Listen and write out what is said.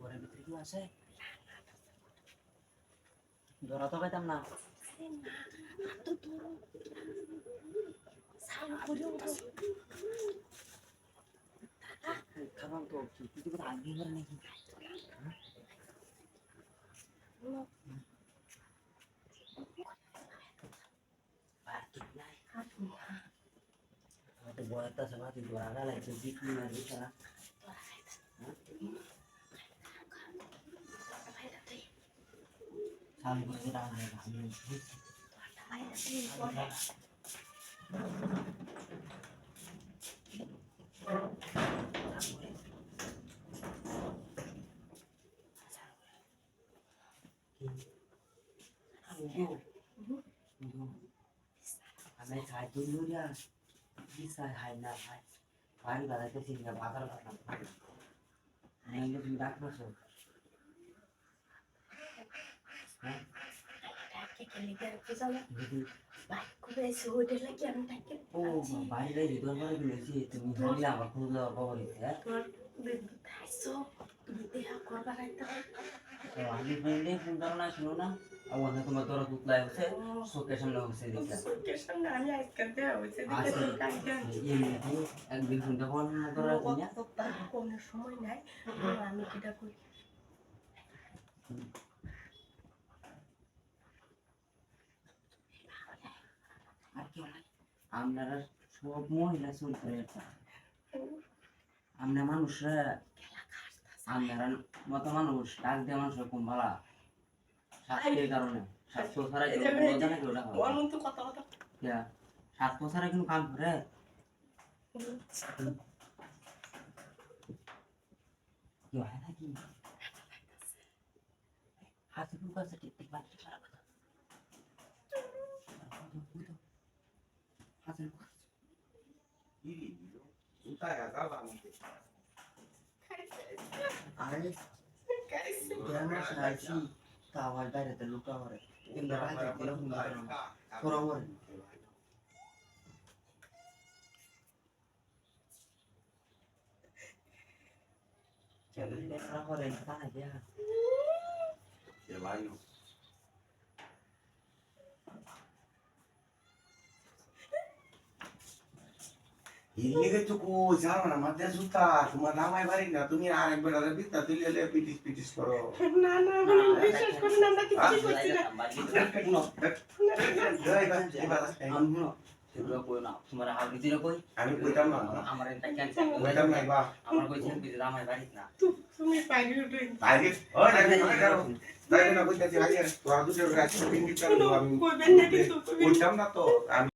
কেউ আছে ধরা তো পাইতাম না খাবার তো কি কিছু কথা আগে করে নাকি আর কি নাই হয়তো বয়টা সবা তুই ধরা গেলে itu sih nggak bakal bakal nah ini tidak masuk jadi oh বাইরে রিটার্ন করে দিয়েছি তুমি হলে আমার আমি তোমার তোরা কুতলায় হচ্ছে চোখের সামনে হচ্ছে দেখলাম এমনিতে একদিন ফোনটা ফোন করা না সময় নাই আমি কিটা করি আর কি বলে আপনারা সব মহিলা চলতে আমরা মানুষরা আপনারা মতো মানুষ ডাক দিয়ে মানুষ কম ভালা। স্বাস্থ্যের কারণে স্বাস্থ্য ছাড়া স্বাস্থ্য ছাড়া কিন্তু কাম করে? কি হয় নাকি? হাতে বুক আছে টিকটিক আরে গ্রামে সাইছি তাওয়ার বাইরেতে লুকা করে কিন্তু রাতে দিলে হুম করে বলে চল লেখা করে কানা দিয়া ইলিগে তো কো জানো না মাঝে সুতা তোমার নামাই বাড়ি না তুমি আর একবার আরে বিতা তুই লে পিটিস পিটিস করো না না আমি বিশ্বাস করি না আমরা কিছু করছি না না না না বাড়ি না না না না না না আমি